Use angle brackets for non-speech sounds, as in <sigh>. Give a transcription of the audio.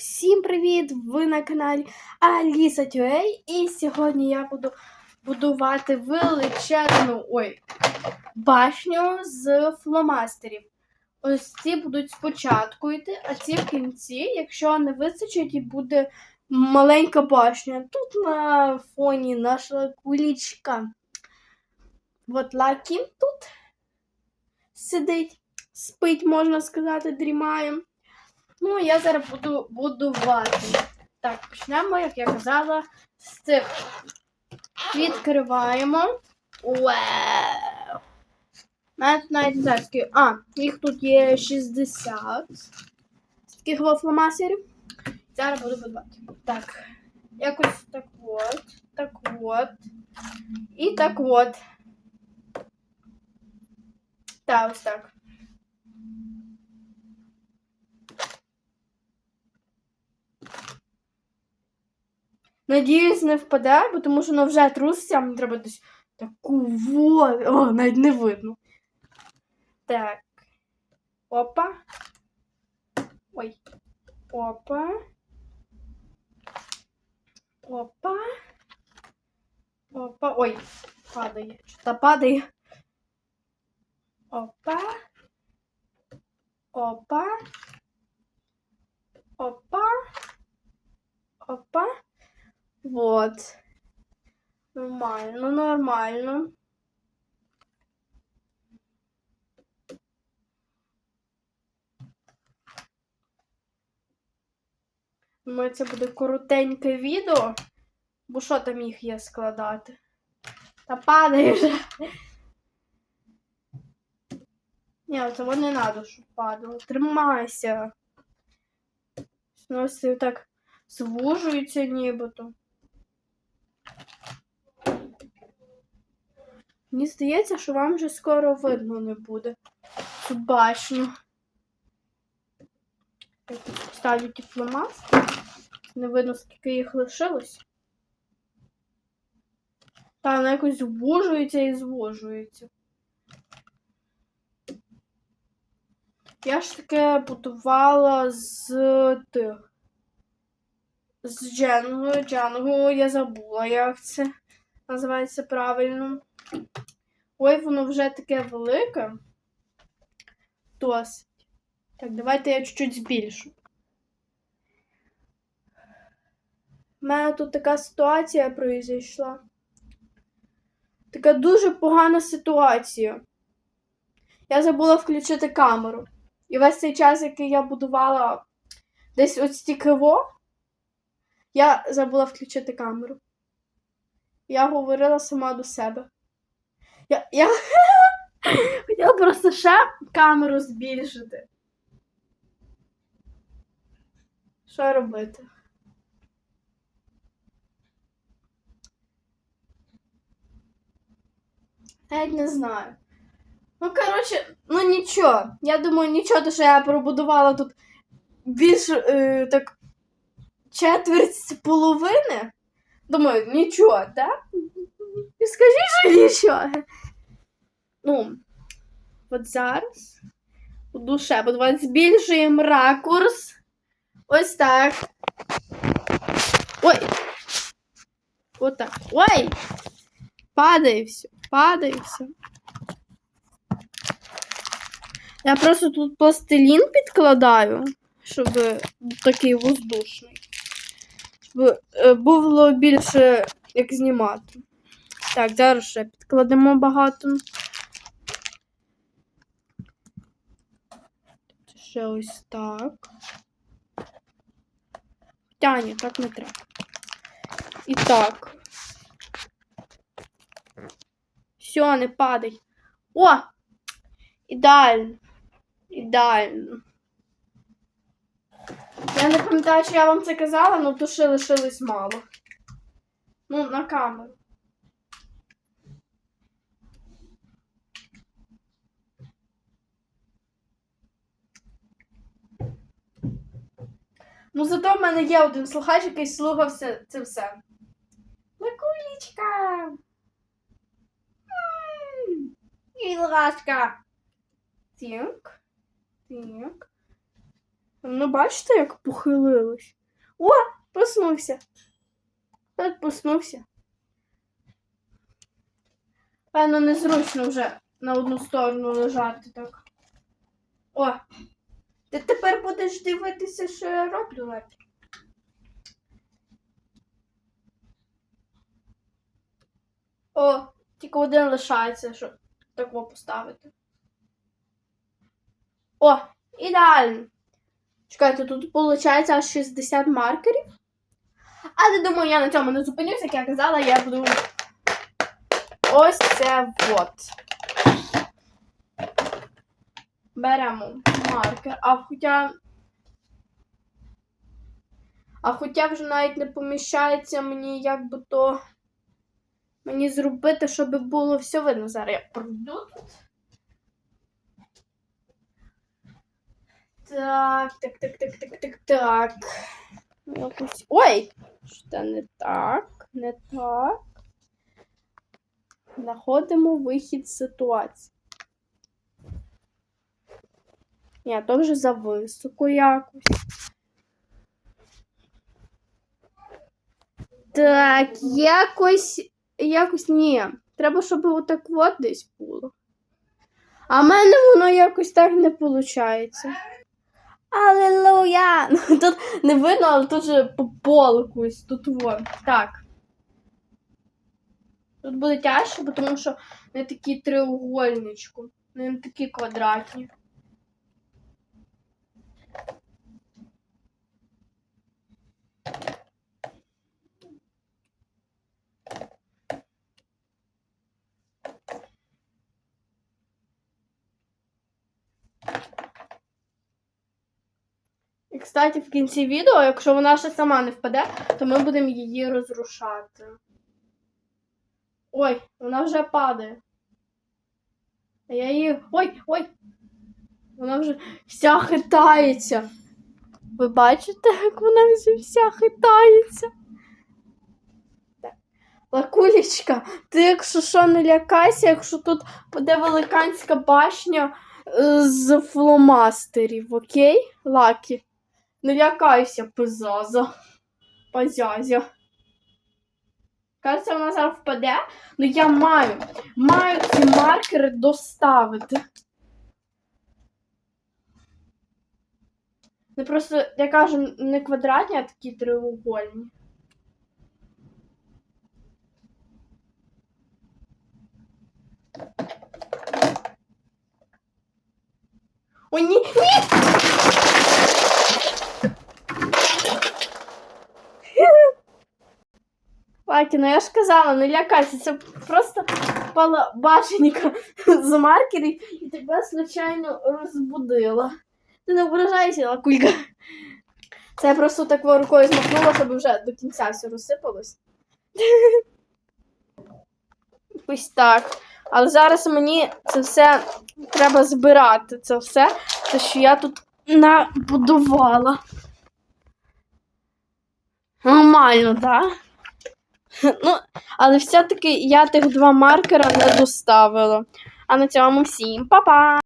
Всім привіт! Ви на каналі Аліса Тюей. І сьогодні я буду будувати величезну ой, башню з фломастерів. Ось ці будуть спочатку йти, а ці в кінці, якщо не вистачить, і буде маленька башня. Тут на фоні наша кулічка. От Лакі тут сидить, спить, можна сказати, дрімає. Ну, я зараз буду будувати. Так, почнемо, як я казала, з цих. Відкриваємо. Вау! Навіть навіть. А, їх тут є 60. З таких вафломасерів. Зараз буду будувати. Так. Якось так от. Так от. І так от. Так, ось так. Надіюсь, не впаде, бо тому що воно вже труситься, мені треба десь таку вот. О, навіть не видно. Так. Опа. Ой. Опа. Опа. Опа. Ой, падає. Що-то падає. Опа. Опа. Опа. Опа. Вот. Нормально, нормально. Думаю, це буде коротеньке відео. Бо що там їх є складати? Та падає вже. Ні, цього не треба, щоб падало. Тримайся. Ось так звужується нібито. Мені здається, що вам вже скоро видно не буде цю башню. Я тут ті фломастери. Не видно, скільки їх лишилось. Та вона якось звужується і звужується. Я ж таке будувала з тих. З Дженгою. Дженгу я забула, як це називається правильно. Ой, воно вже таке велике. Досить. Так, давайте я чуть-чуть збільшу. У мене тут така ситуація произійшла. Така дуже погана ситуація. Я забула включити камеру. І весь цей час, який я будувала десь ось стільки я забула включити камеру. Я говорила сама до себе. Я я <laughs> хотіла просто ще камеру збільшити. Що робити? Навіть не знаю. Ну, коротше, ну нічого. Я думаю, нічого, то що я пробудувала тут більше е, так четверть половини. Думаю, нічого, так? І скажи, що нічого. Ну, от зараз буду ще будувати. Збільшуємо ракурс. Ось так. Ой! Отак. Ой! Падає все, падає все. Я просто тут пластилін підкладаю, щоб такий воздушний. Щоб е, було більше як знімати. Так, зараз ще підкладемо багато. Ще ось так. Та ні, так не треба. І так. Все, не падай. О! Ідеально. Ідеально. Я не пам'ятаю, чи я вам це казала, але душі лишилось мало. Ну, на камеру. Ну, зато в мене є один слухач, який слухав це, все. Микулічка! І ласка. Так. Так. Ну, бачите, як похилилось? О, проснувся. От проснувся. Певно, незручно вже на одну сторону лежати так. О! Ти тепер будеш дивитися, що я роблю, Лепі. О, тільки один лишається, щоб такого поставити. О, ідеально. Чекайте, тут виходить аж 60 маркерів. Але думаю, я на цьому не зупинюся, як я казала, я буду ось це от. Беремо маркер, а хоча. А хоча вже навіть не поміщається мені як би то мені зробити, щоб було все видно. Зараз я пройду тут. Так, так, так, так, так, так, так. Якось... Ой! Що не так, не так. Знаходимо вихід з ситуації. Ні, то вже зависоко якось. Так, якось. Якось ні. Треба, щоб отак от десь було. А в мене воно якось так не виходить. Аллилуйя! <laughs> Ну, Тут не видно, але тут же по полкусь. тут вон. Так. Тут буде тяжче, тому що не такі треугольничку, не такі квадратні. Кстати, в кінці відео, якщо вона ще сама не впаде, то ми будемо її розрушати. Ой, вона вже падає. А я її. Ой, ой! Вона вже вся хитається. Ви бачите, як вона вже вся хитається? Так. Лакулечка, ти, якщо що, не лякайся, якщо тут буде великанська башня е, з фломастерів, окей? Лакі. Не лякайся, пизаза. Пазязя. Кажеться, вона зараз впаде, але я маю. Маю ці маркери доставити. Не просто, я кажу, не квадратні, а такі треугольні. О, ні, ні! Лакі, ну я ж казала, не лякайся, це просто башенька <laughs> з маркерів і тебе случайно розбудила. Ти не ображайся, лакулька. Це я просто так рукою змахнула, щоб вже до кінця все розсипалось. <laughs> Ось так. Але зараз мені це все треба збирати. Це все, те, що я тут набудувала. Нормально, так? <laughs> Ну, але все-таки я тих два маркера не доставила. А на цьому всім па-па!